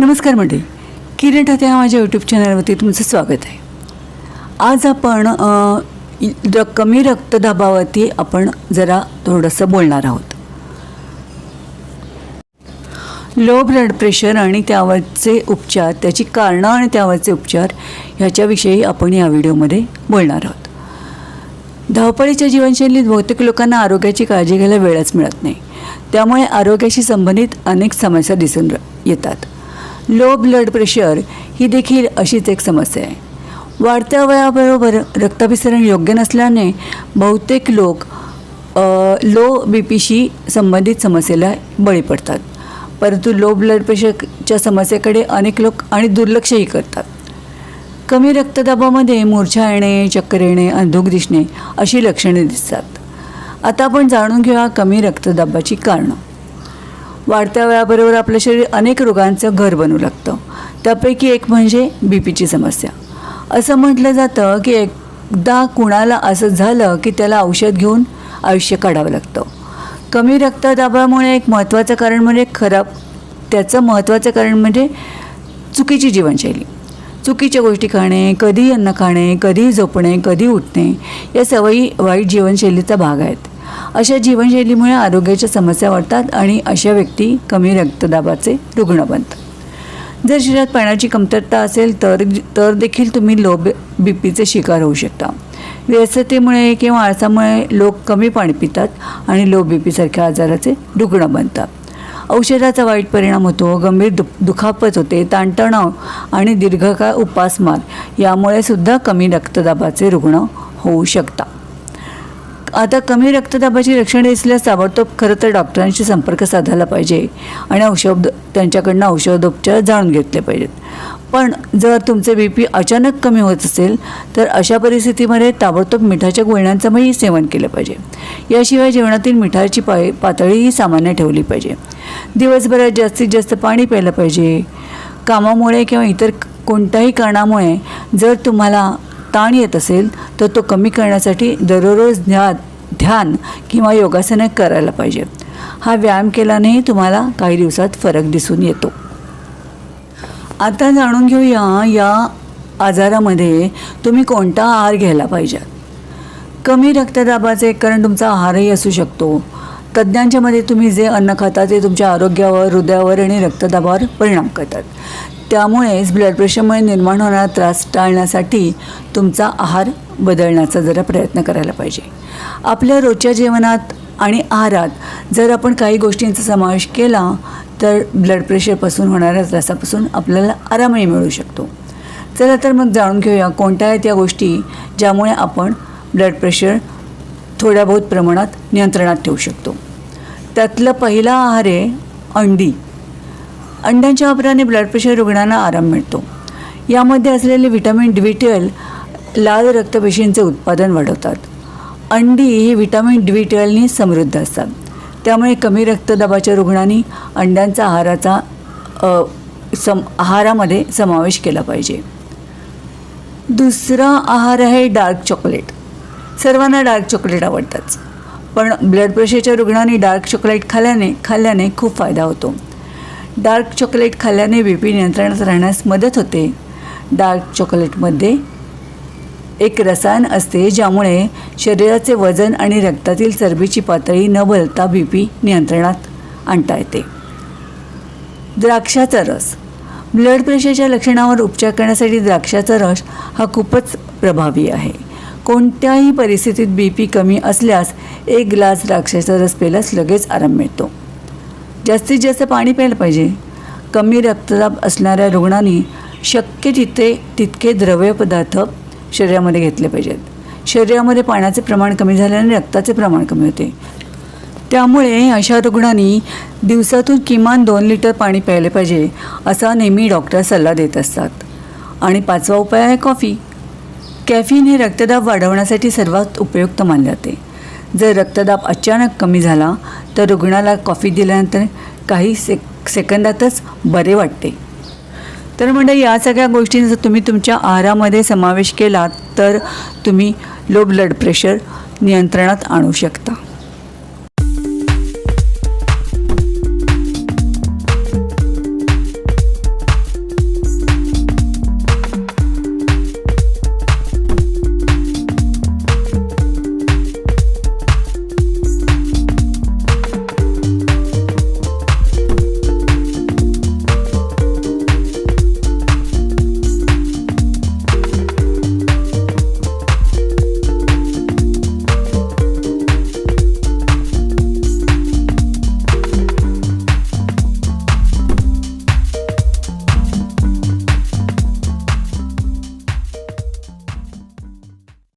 नमस्कार मंडळी. किरण ठाते हा माझ्या यूट्यूब चॅनलवरती तुमचं स्वागत आहे. आज आपण र कमी रक्तदाबावरती आपण जरा थोडंसं बोलणार आहोत. लो ब्लड प्रेशर आणि त्यावरचे उपचार त्याची कारणं आणि त्यावरचे उपचार ह्याच्याविषयी आपण या व्हिडिओमध्ये बोलणार आहोत. धावपळीच्या जीवनशैलीत बहुतेक लोकांना आरोग्याची काळजी घ्यायला वेळच मिळत नाही. त्यामुळे आरोग्याशी संबंधित अनेक समस्या दिसून र- येतात. लो ब्लड प्रेशर ही देखील अशीच एक समस्या आहे. वाढत्या वयाबरोबर रक्ताभिसरण योग्य नसल्याने बहुतेक लोक लो बी पीशी संबंधित समस्येला बळी पडतात. परंतु लो ब्लड प्रेशरच्या समस्येकडे अनेक लोक आणि दुर्लक्षही करतात. कमी रक्तदाबामध्ये मूर्छा येणे चक्कर येणे अंधुक दिसणे अशी लक्षणे दिसतात. आता आपण जाणून घेऊया कमी रक्तदाबाची कारणं. वाढत्या वयाबरोबर आपलं शरीर अनेक रोगांचं घर बनू लागतं. त्यापैकी एक म्हणजे बी पीची समस्या. असं म्हटलं जातं की एकदा कुणाला असं झालं की त्याला औषध घेऊन आयुष्य काढावं लागतं. कमी रक्तदाबामुळे एक महत्त्वाचं कारण म्हणजे खराब त्याचं महत्त्वाचं कारण म्हणजे चुकीची जीवनशैली. चुकीच्या गोष्टी खाणे कधी अन्न खाणे कधी झोपणे कधी उठणे या सवयी वाईट जीवनशैलीचा भाग आहेत. अशा जीवनशैलीमुळे आरोग्याच्या समस्या वाढतात आणि अशा व्यक्ती कमी रक्तदाबाचे रुग्ण बनतात. जर शरीरात पाण्याची कमतरता असेल तर तर देखील तुम्ही लो बी पीचे शिकार होऊ शकता. व्यस्ततेमुळे किंवा आळसामुळे लोक कमी पाणी पितात आणि लो बी पीसारख्या आजाराचे रुग्ण बनतात. औषधाचा वाईट परिणाम होतो गंभीर दु दुखापत होते ताणतणाव आणि दीर्घकाळ उपासमार यामुळे सुद्धा कमी रक्तदाबाचे रुग्ण होऊ शकतात. आता कमी रक्तदाबाची लक्षणे दिसल्यास ताबडतोब खरं तर डॉक्टरांशी संपर्क साधायला पाहिजे आणि औषध त्यांच्याकडनं औषधोपचार जाणून घेतले पाहिजेत. पण जर तुमचे बी पी अचानक कमी होत असेल तर अशा परिस्थितीमध्ये ताबडतोब मिठाच्या गुळण्यांचंही सेवन केलं पाहिजे. याशिवाय जेवणातील मिठाची पाय पातळीही सामान्य ठेवली पाहिजे. दिवसभरात जास्तीत जास्त पाणी प्यायलं पाहिजे. कामामुळे किंवा इतर कोणत्याही कारणामुळे जर तुम्हाला ताण येत असेल तर तो कमी करण्यासाठी दररोज ज्ञात ध्यान किंवा योगासनं करायला पाहिजे. हा व्यायाम केल्यानेही तुम्हाला काही दिवसात फरक दिसून येतो. आता जाणून घेऊया या आजारामध्ये तुम्ही कोणता आहार घ्यायला पाहिजे? कमी रक्तदाबाचे एक कारण तुमचा आहारही असू शकतो. तज्ज्ञांच्या मध्ये तुम्ही जे अन्न खाता ते तुमच्या आरोग्यावर हृदयावर आणि रक्तदाबावर परिणाम करतात. त्यामुळेच ब्लड प्रेशरमुळे निर्माण होणारा त्रास टाळण्यासाठी तुमचा आहार बदलण्याचा जरा प्रयत्न करायला पाहिजे. आपल्या रोजच्या जीवनात आणि आहारात जर आपण काही गोष्टींचा समावेश केला तर ब्लड प्रेशरपासून होणाऱ्या त्रासापासून आपल्याला आरामही मिळू शकतो. चला तर मग जाणून घेऊया कोणत्या आहेत त्या गोष्टी ज्यामुळे आपण ब्लड प्रेशर थोड्या बहुत प्रमाणात नियंत्रणात ठेवू शकतो. त्यातलं पहिला आहार आहे अंडी. अंड्यांच्या वापराने ब्लड प्रेशर रुग्णांना आराम मिळतो. यामध्ये असलेले व्हिटॅमिन डी ट्वेल्व लाल रक्तपेशींचे उत्पादन वाढवतात. अंडी ही व्हिटॅमिन डी ट्वेल्वनी समृद्ध असतात. त्यामुळे कमी रक्तदाबाच्या रुग्णांनी अंड्यांचा आहाराचा सम आहारामध्ये समावेश केला पाहिजे. दुसरा आहार आहे डार्क चॉकलेट सर्वांना डार्क चॉकलेट आवडतात. पण ब्लड प्रेशरच्या रुग्णांनी डार्क चॉकलेट खाल्ल्याने खाल्ल्याने खूप फायदा होतो. डार्क चॉकलेट खाल्ल्याने बी पी नियंत्रणात राहण्यास मदत होते. डार्क चॉकलेटमध्ये एक रसायन असते ज्यामुळे शरीराचे वजन आणि रक्तातील चरबीची पातळी न बदलता बी पी नियंत्रणात आणता येते. द्राक्षाचा रस. ब्लड प्रेशरच्या लक्षणावर उपचार करण्यासाठी द्राक्षाचा रस हा खूपच प्रभावी आहे. कोणत्याही परिस्थितीत बी पी कमी असल्यास एक ग्लास द्राक्षाचा रस प्यायलाच लगेच आराम मिळतो. जास्तीत जास्त पाणी प्यायला पाहिजे. कमी रक्तदाब असणाऱ्या रुग्णांनी शक्य तिथे तितके द्रव्य पदार्थ शरीरामध्ये घेतले पाहिजेत. शरीरामध्ये पाण्याचे प्रमाण कमी झाल्याने रक्ताचे प्रमाण कमी होते. त्यामुळे अशा रुग्णांनी दिवसातून किमान दोन लिटर पाणी प्यायले पाहिजे असा नेहमी डॉक्टर सल्ला देत असतात. आणि पाचवा उपाय आहे कॉफी. कॅफिन हे रक्तदाब वाढवण्यासाठी सर्वात उपयुक्त मानले जाते. जर रक्तदाब अचानक कमी झाला तर रुग्णाला कॉफी दिल्यानंतर काही सेक सेकंदातच बरे वाटते. तर म्हणजे या सगळ्या गोष्टींचा तुम्ही तुमच्या आहारामध्ये समावेश केलात तर तुम्ही लो ब्लड प्रेशर नियंत्रणात आणू शकता.